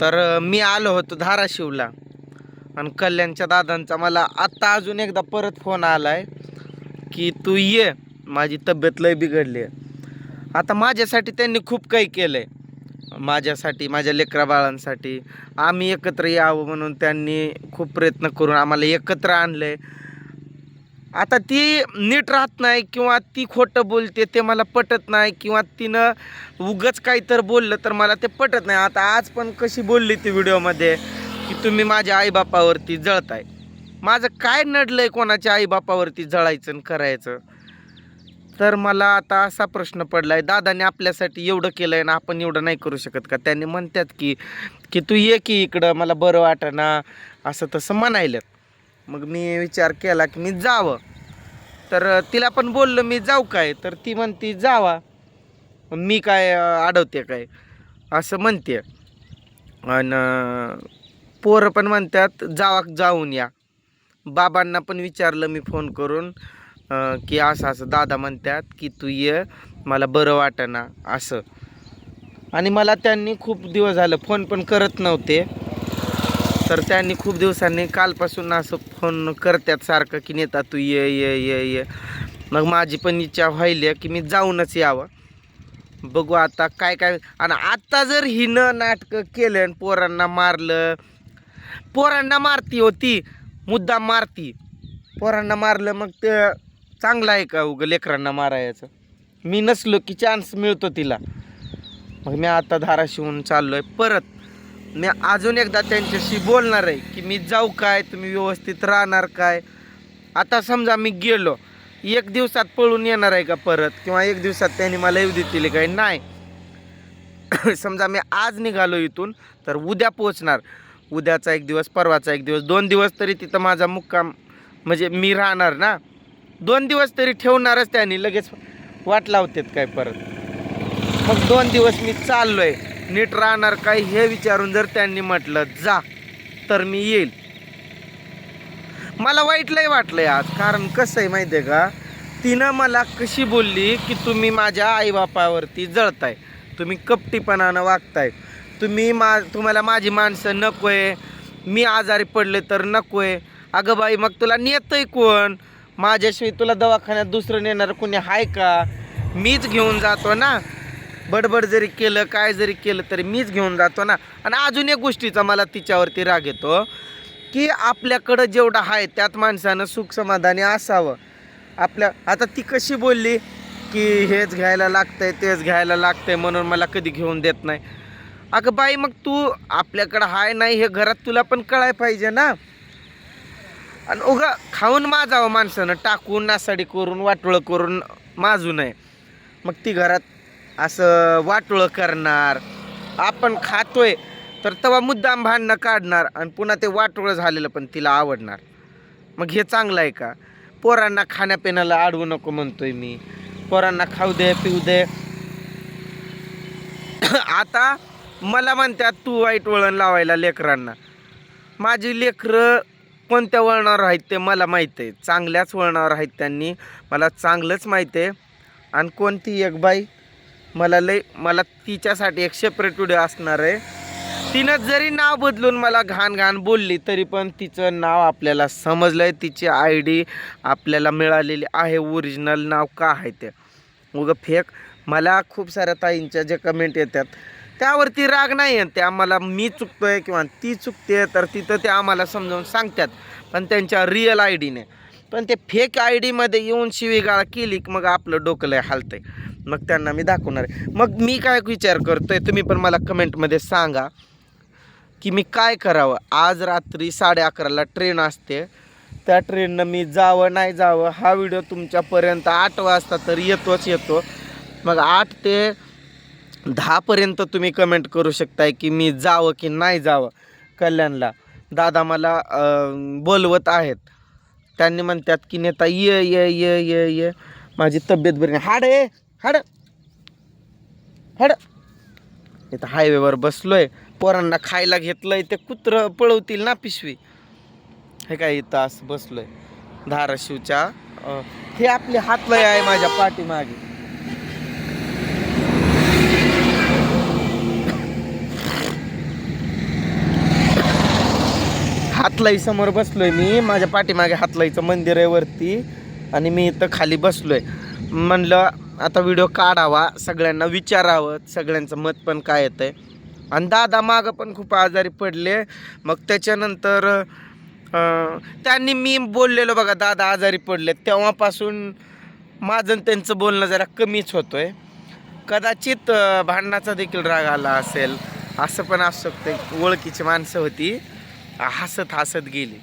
तर मी आलो होतो धाराशिवला. आणि कल्याणच्या दादांचा मला आत्ता अजून एकदा परत फोन आला आहे की तू ये. माझी तब्येत लय बिघडली आहे आता माझ्यासाठी त्यांनी खूप काही केलं आहे माझ्यासाठी माझ्या लेकरा बाळांसाठी. आम्ही एकत्र यावं म्हणून त्यांनी खूप प्रयत्न करून आम्हाला एकत्र आणलं आहे आता ती नीट राहत नाही किंवा ती खोटं बोलते ते मला पटत नाही किंवा तिनं उगच काही तर बोललं तर मला ते पटत नाही. आता आज पण कशी बोलली ती व्हिडिओमध्ये की तुम्ही माझ्या आईबापावरती जळताय. माझं काय नडलं आहे कोणाच्या आईबापावरती जळायचं आणि करायचं? तर मला आता असा प्रश्न पडला आहे दादाने आपल्यासाठी एवढं केलं आहे ना आपण एवढं नाही करू शकत का? त्यांनी म्हणतात की की तू ये की इकडं मला बरं वाटेना असं तसं म्हणायल्यात मग मी विचार केला की मी जावं. तर तिला पण बोललं मी जाऊ काय? तर ती म्हणती जावा. मी काय अडवते काय? असं म्हणते. आणि पोरं पण म्हणतात जावा जाऊन या. बाबांना पण विचारलं मी फोन करून की असं असं दादा म्हणतात की तू ये मला बरं वाटेना. असं. आणि मला त्यांनी खूप दिवस झालं फोन पण करत नव्हते. तर त्यांनी खूप दिवसांनी कालपासून असं फोन करतात सारखं की नेता तू ये ये ये ये. मग माझी पण इच्छा व्हायली की मी जाऊनच यावं. बघू आता काय काय. आणि आत्ता जर हिनं नाटकं केलं आणि पोरांना मारलं पोरांना मारती होती मुद्दा मारती. पोरांना मारलं मग ते चांगलं आहे का उगं लेकरांना मारायचं? मी नसलो की चान्स मिळतो तिला. मग मी आता धाराशिवून चाललो आहे परत. मी अजून एकदा त्यांच्याशी बोलणार आहे की मी जाऊ काय तुम्ही व्यवस्थित राहणार काय? आता समजा मी गेलो एक दिवसात पळून येणार आहे का परत? किंवा एक दिवसात त्यांनी मला येऊ देतील काय नाही. समजा मी आज निघालो इथून तर उद्या पोचणार उद्याचा एक दिवस परवाचा एक दिवस दोन दिवस तरी तिथं माझा मुक्काम म्हणजे मी राहणार ना? दोन दिवस तरी ठेवणारच त्यांनी लगेच वाट लावतात काय परत? मग दोन दिवस मी चाललो आहे नीट राहणार काय हे विचारून जर त्यांनी म्हटलं जा तर मी येईल. मला वाईट लय वाटलंय आज कारण कसं आहे माहिती आहे का? तिनं मला कशी बोलली की तुम्ही माझ्या आईबापावरती जळताय. तुम्ही कपटीपणानं वागताय. तुम्ही मा तुम्हाला माझी माणसं नकोय. मी आजारी पडले तर नकोय. अगं बाई मग तुला नेतंय कोण? माझ्याशिवाय तुला दवाखान्यात दुसरं नेणार कोणी आहे का? मीच घेऊन जातो ना. बडबड जरी केलं काय जरी केलं तरी मीच घेऊन जातो ना. आणि अजून एक गोष्टीचा मला तिच्यावरती राग येतो की आपल्याकडं जेवढं आहे त्यात माणसानं सुख समाधानी असावं. आपल्या आता ती कशी बोलली की हेच घ्यायला लागतंय तेच घ्यायला लागतंय म्हणून मला कधी घेऊन देत नाही. अगं बाई मग तू आपल्याकडं हाय नाही हे घरात तुला पण कळाय पाहिजे ना. आणि उगा खाऊन माजावं माणसानं टाकून नासाडी करून वाटोळं करून माजू नये. मग ती घरात असं वाटोळं करणार. आपण खातोय तर तेव्हा मुद्दाम भांडणं काढणार आणि पुन्हा ते वाटोळं झालेलं पण तिला आवडणार. मग हे चांगलं आहे का? पोरांना खाण्यापिण्याला अडवू नको म्हणतोय मी. पोरांना खाऊ दे पिऊ दे. आता मला म्हणतात तू वाईट वळण लावायला लेकरांना. माझी लेकरं कोणत्या वळणावर आहेत ते मला माहीत आहे. चांगल्याच वळणावर आहेत त्यांनी. मला चांगलंच माहीत आहे. आणि कोणती एक बाई? मला लय मला तिच्यासाठी एक सेपरेट व्हिडिओ असणार आहे. तिनं जरी नाव बदलून मला घाण घाण बोलली तरी पण तिचं नाव आपल्याला समजलं आहे तिची आय डी आपल्याला मिळालेली आहे. ओरिजिनल नाव का आहे ते? उगं फेक. मला खूप साऱ्या ताईंच्या जे कमेंट येतात त्यावरती राग नाही आहे ते आम्हाला मी चुकतोय किंवा ती चुकते तर तिथं ते आम्हाला समजावून सांगतात. पण त्यांच्या रिअल आय डीने पण ते फेक आय डीमध्ये येऊन शिवीगाळ केली की मग आपलं डोकं लय आहे मग त्यांना मी दाखवणार आहे. मग मी काय विचार करतो आहे तुम्ही पण मला कमेंटमध्ये सांगा की मी काय करावं? आज रात्री साडे अकराला ट्रेन असते. त्या ट्रेननं मी जावं नाही जावं हा व्हिडिओ तुमच्यापर्यंत आठ वाजता तर येतोच येतो. मग आठ ते दहापर्यंत तुम्ही कमेंट करू शकताय की मी जावं की नाही जावं कल्याणला. दादा मला बोलवत आहेत. त्यांनी म्हणतात की नेता ये ये ये ये ये. माझी तब्येत बरी नाही. हाड! हाड. हाड. इथं हायवेवर बसलोय. पोरांना खायला घेतलंय. ते कुत्रं पळवतील ना पिशवी. हे काय इथं असं बसलोय. धाराशिवच्या हे आपले हातलय आहे माझ्या पाठीमागे. हातलाई समोर बसलोय मी. माझ्या पाठीमागे हातलाईचं मंदिर आहे वरती. आणि मी इथं खाली बसलोय. म्हणलं आता व्हिडिओ काढावा सगळ्यांना विचारावं सगळ्यांचं मत पण काय येतं आहे आणि दादा मागं पण खूप आजारी पडले. मग त्याच्यानंतर त्यांनी मी बोललेलो बघा दादा आजारी पडले तेव्हापासून माझं त्यांचं बोलणं जरा कमीच होतोय. कदाचित भांडणाचा देखील राग आला असेल. असं पण असू शकतं ओळखीची माणसं होती. हसत हसत गेली.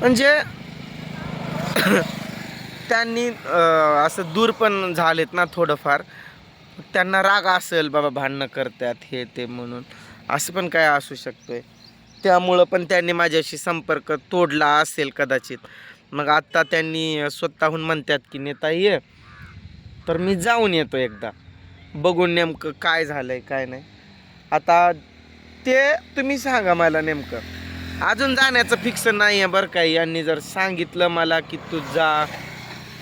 म्हणजे त्यांनी असं दूर पण झालेत ना थोडंफार. त्यांना राग असेल बाबा भांडणं करतात हे ते म्हणून. असं पण काय असू शकतोय. त्यामुळं पण त्यांनी माझ्याशी संपर्क तोडला असेल कदाचित. मग आत्ता त्यांनी स्वतःहून म्हणतात की नेता ये. तर मी जाऊन येतो एकदा. बघून नेमकं काय झालं आहे काय नाही. आता ते तुम्ही सांगा मला नेमकं. अजून जाण्याचं फिक्स नाही आहे बरं काही यांनी जर सांगितलं मला की तू जा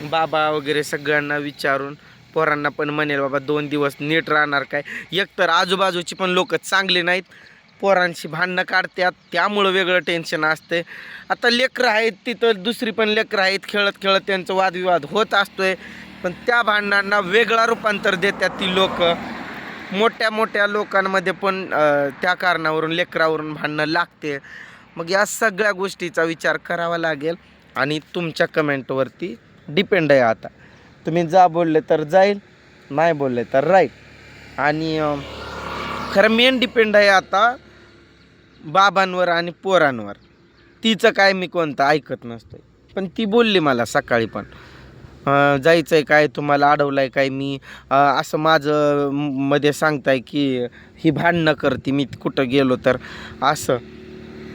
बाबा वगैरे सगळ्यांना विचारून पोरांना पण म्हणेल बाबा दोन दिवस नीट राहणार काय? एकतर आजूबाजूची पण लोक चांगली नाहीत. पोरांशी भांडणं काढतात त्यामुळं वेगळं टेन्शन असते आता लेकरं आहेत तिथं दुसरी पण लेकरं आहेत खेळत खेळत त्यांचं वादविवाद होत असतोय. पण त्या भांडणांना वेगळा रूपांतर देतात ती लोक. मोठ्या मोठ्या लोकांमध्ये पण त्या कारणावरून लेकरावरून भांडणं लागते. मग या सगळ्या गोष्टीचा विचार करावा लागेल. आणि तुमच्या कमेंटवरती डिपेंड आहे आता. तुम्ही जा बोलले तर जाईल नाही बोलले तर राहील. आणि खरं मेन डिपेंड आहे आता बाबांवर आणि पोरांवर. तिचं काय मी कोणतं ऐकत नसतोय. पण ती बोलली मला सकाळी पण जायचं आहे काय तुम्हाला अडवलं आहे काय मी असं माझं मध्ये सांगताय की ही भांडणं करते मी कुठं गेलो तर असं.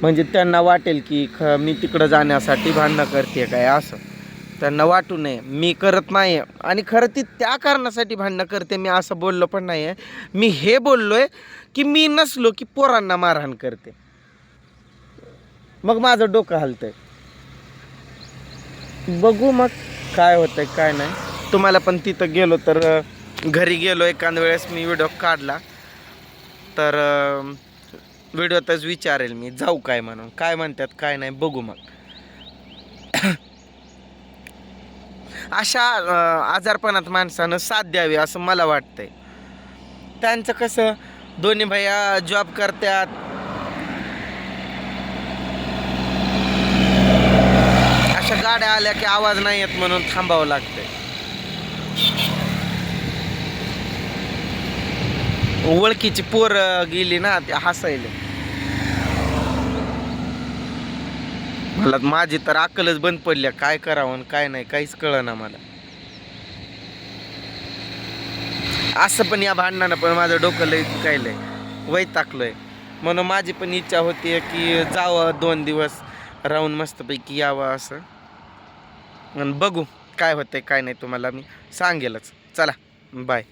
म्हणजे त्यांना वाटेल की ख मी तिकडं जाण्यासाठी भांडणं करते काय? असं. त्यांना वाटू नये. मी करत नाही आणि खरं ती त्या कारणासाठी भांडणं करते मी असं बोललो पण नाही आहे मी हे बोललो आहे की मी नसलो की पोरांना मारहाण करते. मग माझं डोकं हलतंय. बघू मग काय होतंय काय नाही. तुम्हाला पण तिथं गेलो तर घरी गेलो एखाद वेळेस मी व्हिडिओ काढला. तर व्हिडिओतच विचारेल मी जाऊ काय म्हणून काय म्हणतात काय नाही बघू मग. अशा आजारपणात माणसानं साथ द्यावी असं मला वाटतंय. त्यांचं कसं दोन्ही भैया जॉब करतात. अशा गाड्या आल्या की आवाज नाही येत म्हणून थांबावं लागतंय. ओळखीची पोर गेली ना ते हसायले. मला माझी तर अक्कलच बंद पडल्या काय करावं आणि काय नाही काहीच कळना मला. असं पण या भांडणानं पण माझं डोकं लय दुखायलंय टाकलोय म्हणून माझी पण इच्छा होती की जावं दोन दिवस राहून मस्तपैकी यावं असं. आणि बघू काय होतंय काय नाही तुम्हाला मी सांगेलच. चला बाय.